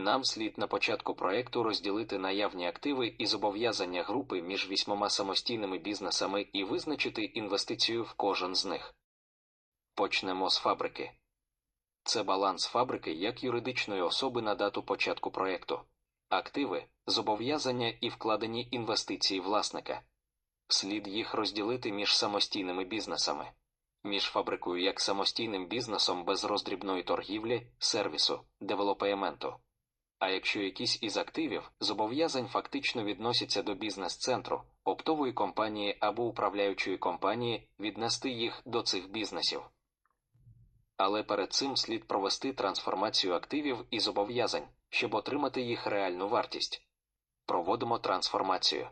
Нам слід на початку проекту розділити наявні активи і зобов'язання групи між вісьмома самостійними бізнесами і визначити інвестицію в кожен з них. Почнемо з фабрики. Це баланс фабрики як юридичної особи на дату початку проекту, активи, зобов'язання і вкладені інвестиції власника. Слід їх розділити між самостійними бізнесами, між фабрикою як самостійним бізнесом без роздрібної торгівлі, сервісу, девелопементу. А якщо якісь із активів зобов'язань фактично відносяться до бізнес-центру, оптової компанії або управляючої компанії, віднести їх до цих бізнесів. Але перед цим слід провести трансформацію активів і зобов'язань, щоб отримати їх реальну вартість. Проводимо трансформацію.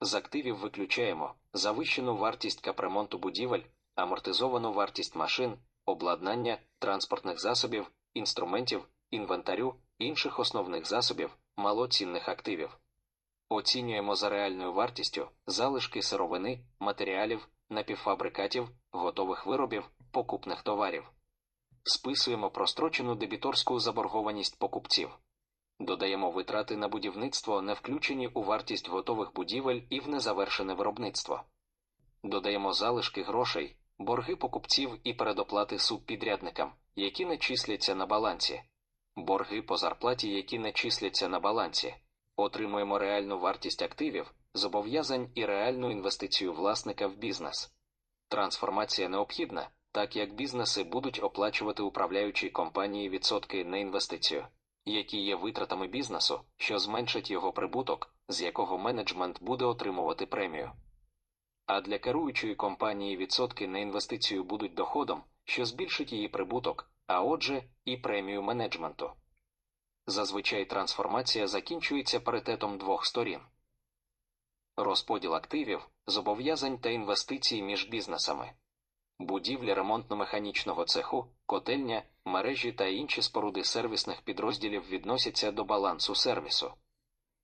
З активів виключаємо завищену вартість капремонту будівель, амортизовану вартість машин, обладнання, транспортних засобів, інструментів, інвентарю, інших основних засобів, малоцінних активів. Оцінюємо за реальною вартістю залишки сировини, матеріалів, напівфабрикатів, готових виробів, покупних товарів. Списуємо прострочену дебіторську заборгованість покупців. Додаємо витрати на будівництво, не включені у вартість готових будівель і в незавершене виробництво. Додаємо залишки грошей, борги покупців і передоплати субпідрядникам, які не числяться на балансі, борги по зарплаті, які не числяться на балансі. Отримуємо реальну вартість активів, зобов'язань і реальну інвестицію власника в бізнес. Трансформація необхідна, так як бізнеси будуть оплачувати управляючій компанії відсотки на інвестицію, які є витратами бізнесу, що зменшить його прибуток, з якого менеджмент буде отримувати премію. А для керуючої компанії відсотки на інвестицію будуть доходом, що збільшить її прибуток, а отже, і премію менеджменту. Зазвичай трансформація закінчується паритетом двох сторін. Розподіл активів, зобов'язань та інвестицій між бізнесами, будівлі ремонтно-механічного цеху, котельня, мережі та інші споруди сервісних підрозділів відносяться до балансу сервісу.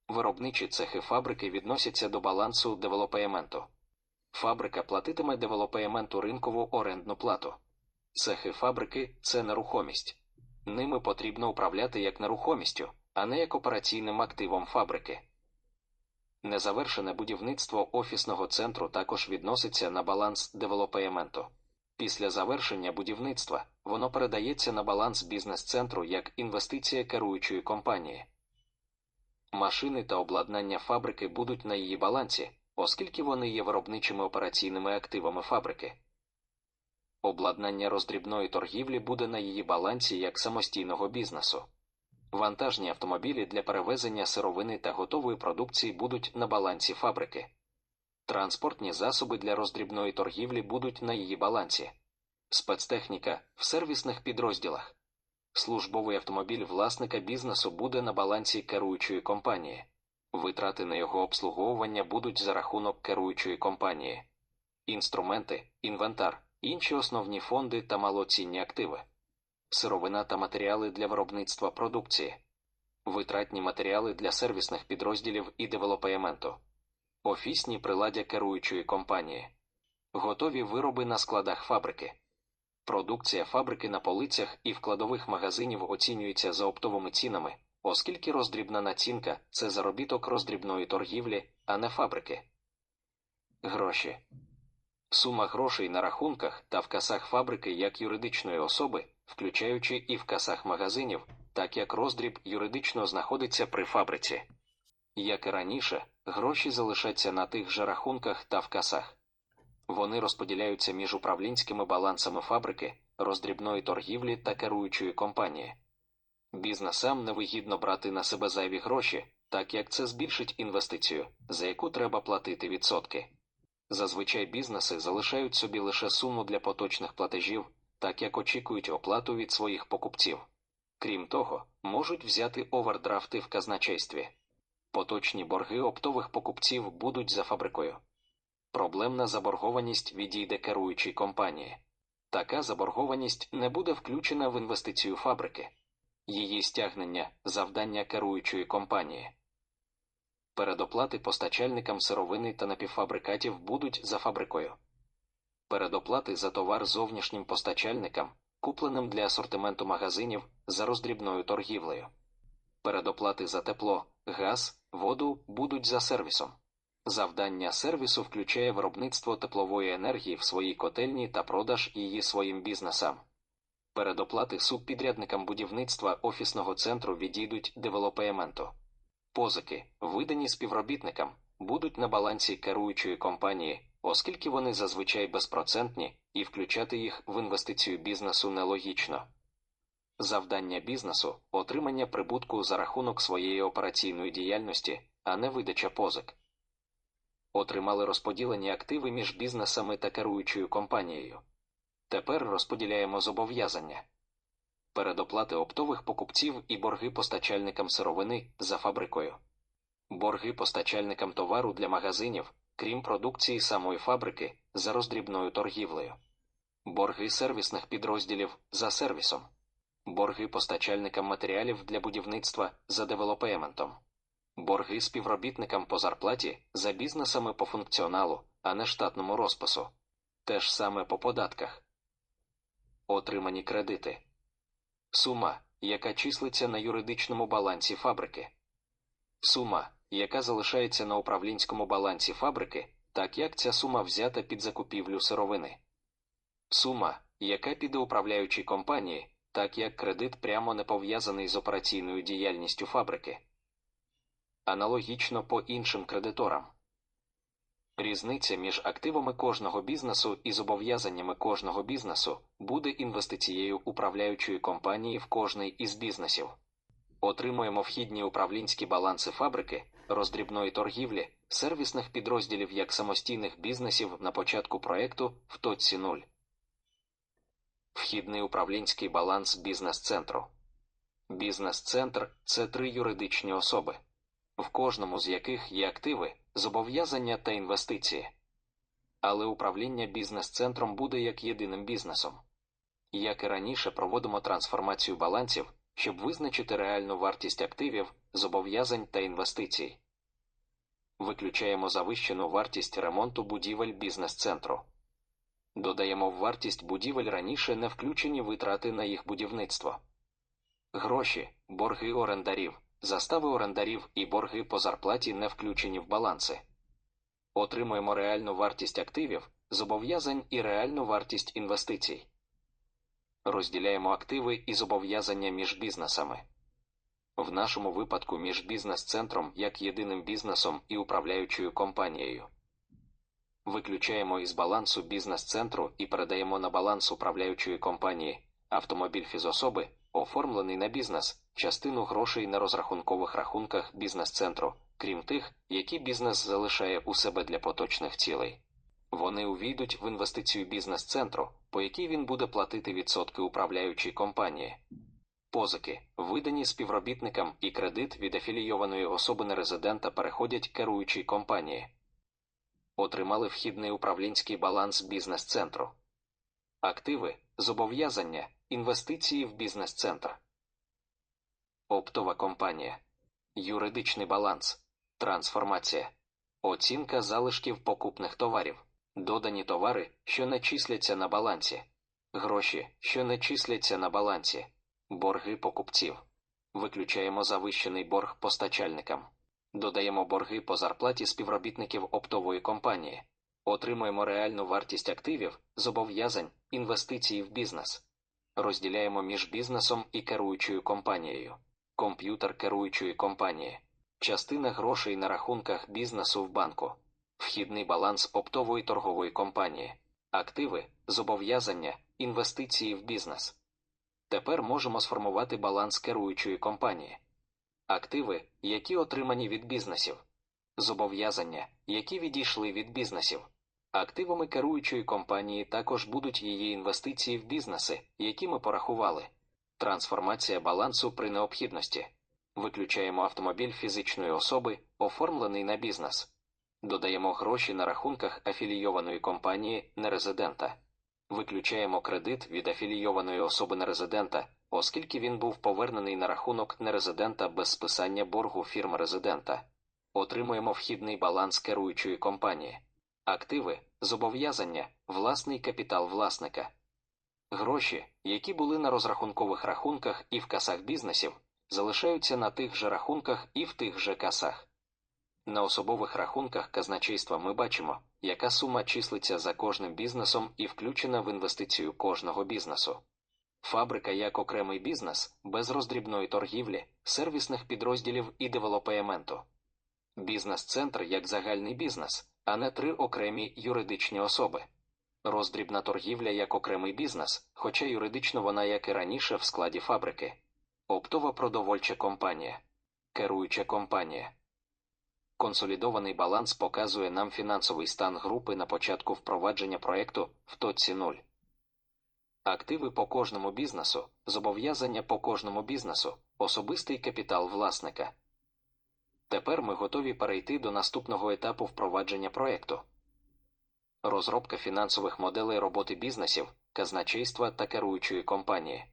Виробничі цехи фабрики відносяться до балансу девелопементу. Фабрика платитиме девелопементу ринкову орендну плату. Цехи фабрики це нерухомість. Ними потрібно управляти як нерухомістю, а не як операційним активом фабрики. Незавершене будівництво офісного центру також відноситься на баланс девелопементу. Після завершення будівництва воно передається на баланс бізнес-центру як інвестиція керуючої компанії. Машини та обладнання фабрики будуть на її балансі, оскільки вони є виробничими операційними активами фабрики. Обладнання роздрібної торгівлі буде на її балансі як самостійного бізнесу. Вантажні автомобілі для перевезення сировини та готової продукції будуть на балансі фабрики. Транспортні засоби для роздрібної торгівлі будуть на її балансі, спецтехніка в сервісних підрозділах. Службовий автомобіль власника бізнесу буде на балансі керуючої компанії, витрати на його обслуговування будуть за рахунок керуючої компанії, інструменти, інвентар, інші основні фонди та малоцінні активи, сировина та матеріали для виробництва продукції, витратні матеріали для сервісних підрозділів і девелопементу офісні приладдя керуючої компанії, готові вироби на складах фабрики. Продукція фабрики на полицях і в кладових магазинів оцінюється за оптовими цінами, оскільки роздрібна націнка це заробіток роздрібної торгівлі, а не фабрики. Гроші. Сума грошей на рахунках та в касах фабрики як юридичної особи, включаючи і в касах магазинів, так як роздріб юридично знаходиться при фабриці. Як і раніше, гроші залишаться на тих же рахунках та в касах. Вони розподіляються між управлінськими балансами фабрики, роздрібної торгівлі та керуючої компанії. Бізнесам невигідно брати на себе зайві гроші, так як це збільшить інвестицію, за яку треба платити відсотки. Зазвичай бізнеси залишають собі лише суму для поточних платежів, так як очікують оплату від своїх покупців. Крім того, можуть взяти овердрафти в казначействі. Поточні борги оптових покупців будуть за фабрикою. Проблемна заборгованість відійде керуючій компанії. Така заборгованість не буде включена в інвестицію фабрики, її стягнення завдання керуючої компанії. Передоплати постачальникам сировини та напівфабрикатів будуть за фабрикою. Передоплати за товар зовнішнім постачальникам, купленим для асортименту магазинів за роздрібною торгівлею. Передоплати за тепло, газ, воду будуть за сервісом. Завдання сервісу включає виробництво теплової енергії в своїй котельні та продаж її своїм бізнесам. Передоплати субпідрядникам будівництва офісного центру відійдуть девелопементу. Позики, видані співробітникам, будуть на балансі керуючої компанії, оскільки вони зазвичай безпроцентні і включати їх в інвестицію бізнесу нелогічно. Завдання бізнесу отримання прибутку за рахунок своєї операційної діяльності, а не видача позик. Отримали розподілені активи між бізнесами та керуючою компанією. Тепер розподіляємо зобов'язання передоплати оптових покупців і борги постачальникам сировини за фабрикою, борги постачальникам товару для магазинів, крім продукції самої фабрики, за роздрібною торгівлею, борги сервісних підрозділів за сервісом, борги постачальникам матеріалів для будівництва за девелопементом, борги співробітникам по зарплаті за бізнесами по функціоналу, а не штатному розпису, те ж саме по податках. Отримані кредити. Сума, яка числиться на юридичному балансі фабрики. Сума, яка залишається на управлінському балансі фабрики, так як ця сума взята під закупівлю сировини. Сума, яка піде управляючій компанії, так як кредит прямо не пов'язаний з операційною діяльністю фабрики. Аналогічно по іншим кредиторам. Різниця між активами кожного бізнесу і зобов'язаннями кожного бізнесу буде інвестицією управляючої компанії в кожний із бізнесів. Отримуємо вхідні управлінські баланси фабрики, роздрібної торгівлі, сервісних підрозділів як самостійних бізнесів на початку проекту в точці 0. Вхідний управлінський баланс бізнес-центру. Бізнес-центр це три юридичні особи, в кожному з яких є активи зобов'язання та інвестиції. Але управління бізнес-центром буде як єдиним бізнесом. Як і раніше, проводимо трансформацію балансів, щоб визначити реальну вартість активів, зобов'язань та інвестицій. Виключаємо завищену вартість ремонту будівель бізнес-центру. Додаємо в вартість будівель раніше не включені витрати на їх будівництво. Гроші, борги орендарів, застави орендарів і борги по зарплаті не включені в баланси. Отримуємо реальну вартість активів, зобов'язань і реальну вартість інвестицій. Розділяємо активи і зобов'язання між бізнесами. В нашому випадку між бізнес-центром як єдиним бізнесом і управляючою компанією. Виключаємо із балансу бізнес-центру і передаємо на баланс управляючої компанії автомобіль фізособи, оформлений на бізнес, частину грошей на розрахункових рахунках бізнес-центру, крім тих, які бізнес залишає у себе для поточних цілей. Вони увійдуть в інвестицію бізнес-центру, по якій він буде платити відсотки управляючій компанії. Позики, видані співробітникам і кредит від афілійованої особи нерезидента переходять керуючій компанії. Отримали вхідний управлінський баланс бізнес-центру. Активи, зобов'язання, інвестиції в бізнес-центр. Оптова компанія. Юридичний баланс. Трансформація. Оцінка залишків покупних товарів. Додані товари, що не числяться на балансі. Гроші, що не числяться на балансі. Борги покупців. Виключаємо завищений борг постачальникам. Додаємо борги по зарплаті співробітників оптової компанії. Отримуємо реальну вартість активів, зобов'язань, інвестицій в бізнес. Розділяємо між бізнесом і керуючою компанією. Комп'ютер керуючої компанії. Частина грошей на рахунках бізнесу в банку. Вхідний баланс оптової торгової компанії. Активи, зобов'язання, інвестиції в бізнес. Тепер можемо сформувати баланс керуючої компанії. Активи, які отримані від бізнесів. Зобов'язання, які відійшли від бізнесів. Активами керуючої компанії також будуть її інвестиції в бізнеси, які ми порахували. Трансформація балансу при необхідності. Виключаємо автомобіль фізичної особи, оформлений на бізнес. Додаємо гроші на рахунках афілійованої компанії нерезидента. Виключаємо кредит від афілійованої особи нерезидента, оскільки він був повернений на рахунок нерезидента без списання боргу фірми резидента. Отримуємо вхідний баланс керуючої компанії. Активи, зобов'язання, власний капітал власника. Гроші, які були на розрахункових рахунках і в касах бізнесів, залишаються на тих же рахунках і в тих же касах. На особових рахунках казначейства ми бачимо, яка сума числиться за кожним бізнесом і включена в інвестицію кожного бізнесу. Фабрика як окремий бізнес без роздрібної торгівлі, сервісних підрозділів і девелопементу. Бізнес-центр як загальний бізнес, а не три окремі юридичні особи. Роздрібна торгівля як окремий бізнес, хоча юридично вона, як і раніше, в складі фабрики. Оптова продовольча компанія, керуюча компанія. Консолідований баланс показує нам фінансовий стан групи на початку впровадження проекту в точці 0. Активи по кожному бізнесу, зобов'язання по кожному бізнесу, особистий капітал власника. Тепер ми готові перейти до наступного етапу впровадження проекту. Розробка фінансових моделей роботи бізнесів, казначейства та керуючої компанії.